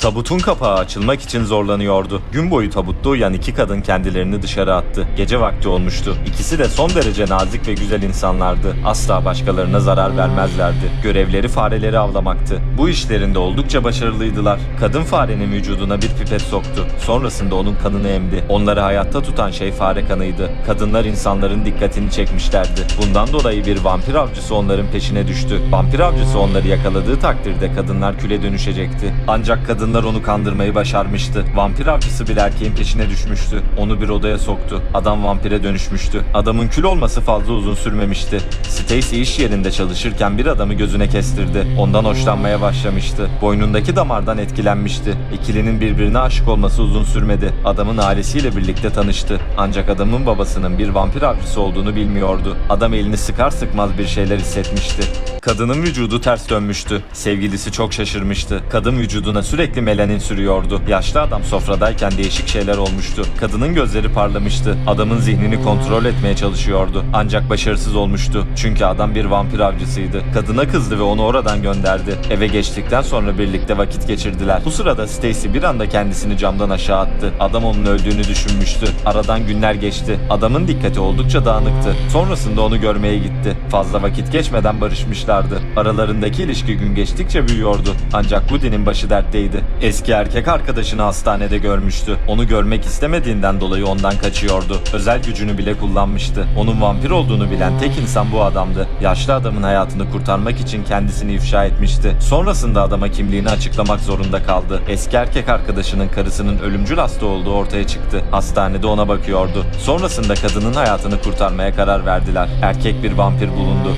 Tabutun kapağı açılmak için zorlanıyordu. Gün boyu tabutta uyuyan iki kadın kendilerini dışarı attı. Gece vakti olmuştu. İkisi de son derece nazik ve güzel insanlardı. Asla başkalarına zarar vermezlerdi. Görevleri fareleri avlamaktı. Bu işlerinde oldukça başarılıydılar. Kadın farenin vücuduna bir pipet soktu. Sonrasında onun kanını emdi. Onları hayatta tutan şey fare kanıydı. Kadınlar insanların dikkatini çekmişlerdi. Bundan dolayı bir vampir avcısı onların peşine düştü. Vampir avcısı onları yakaladığı takdirde kadınlar küle dönüşecekti. Ancak kadınlar onu kandırmayı başarmıştı. Vampir avcısı bir erkeğin peşine düşmüştü. Onu bir odaya soktu. Adam vampire dönüşmüştü. Adamın kül olması fazla uzun sürmemişti. Stacy iş yerinde çalışırken bir adamı gözüne kestirdi. Ondan hoşlanmaya başlamıştı. Boynundaki damardan etkilenmişti. İkilinin birbirine aşık olması uzun sürmedi. Adamın ailesiyle birlikte tanıştı. Ancak adamın babasının bir vampir avcısı olduğunu bilmiyordu. Adam elini sıkar sıkmaz bir şeyler hissetmişti. Kadının vücudu ters dönmüştü. Sevgilisi çok şaşırmıştı. Kadın vücuduna sürekli melanin sürüyordu. Yaşlı adam sofradayken değişik şeyler olmuştu. Kadının gözleri parlamıştı. Adamın zihnini kontrol etmeye çalışıyordu. Ancak başarısız olmuştu. Çünkü adam bir vampir avcısıydı. Kadına kızdı ve onu oradan gönderdi. Eve geçtikten sonra birlikte vakit geçirdiler. Bu sırada Stacy bir anda kendisini camdan aşağı attı. Adam onun öldüğünü düşünmüştü. Aradan günler geçti. Adamın dikkati oldukça dağınıktı. Sonrasında onu görmeye gitti. Fazla vakit geçmeden barışmışlardı. Aralarındaki ilişki gün geçtikçe büyüyordu. Ancak Goody'nin başı dertteydi. Eski erkek arkadaşını hastanede görmüştü. Onu görmek istemediğinden dolayı ondan kaçıyordu. Özel gücünü bile kullanmıştı. Onun vampir olduğunu bilen tek insan bu adamdı. Yaşlı adamın hayatını kurtarmak için kendisini ifşa etmişti. Sonrasında adama kimliğini açıklamak zorunda kaldı. Eski erkek arkadaşının karısının ölümcül hasta olduğu ortaya çıktı. Hastanede ona bakıyordu. Sonrasında kadının hayatını kurtarmaya karar verdiler. Erkek bir vampir bulundu.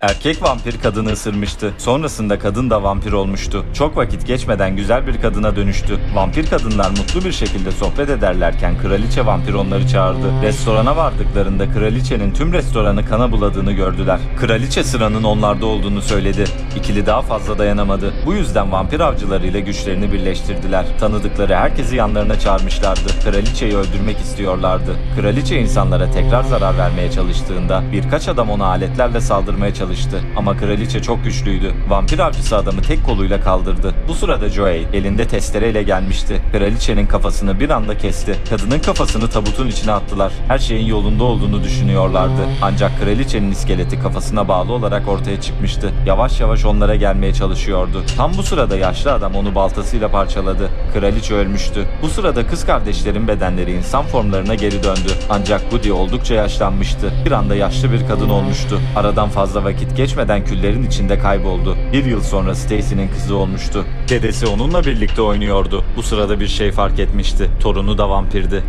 Erkek vampir kadını ısırmıştı. Sonrasında kadın da vampir olmuştu. Çok vakit geçmeden güzel bir kadına dönüştü. Vampir kadınlar mutlu bir şekilde sohbet ederlerken kraliçe vampir onları çağırdı. Restorana vardıklarında kraliçenin tüm restoranı kana buladığını gördüler. Kraliçe sıranın onlarda olduğunu söyledi. İkili daha fazla dayanamadı. Bu yüzden vampir avcılarıyla güçlerini birleştirdiler. Tanıdıkları herkesi yanlarına çağırmışlardı. Kraliçeyi öldürmek istiyorlardı. Kraliçe insanlara tekrar zarar vermeye çalıştığında birkaç adam ona aletlerle saldırmaya çalıştı. Ama kraliçe çok güçlüydü. Vampir avcısı adamı tek koluyla kaldırdı. Bu sırada Joey elinde testereyle gelmişti. Kraliçenin kafasını bir anda kesti. Kadının kafasını tabutun içine attılar. Her şeyin yolunda olduğunu düşünüyorlardı. Ancak kraliçenin iskeleti kafasına bağlı olarak ortaya çıkmıştı. Yavaş yavaş onlara gelmeye çalışıyordu. Tam bu sırada yaşlı adam onu baltasıyla parçaladı. Kraliçe ölmüştü. Bu sırada kız kardeşlerin bedenleri insan formlarına geri döndü. Ancak Woody oldukça yaşlanmıştı. Bir anda yaşlı bir kadın olmuştu. Aradan fazla vakit geçmeden küllerin içinde kayboldu. Bir yıl sonra Stacy'nin kızı olmuştu. Dedesi onunla birlikte oynuyordu. Bu sırada bir şey fark etmişti. Torunu da vampirdi.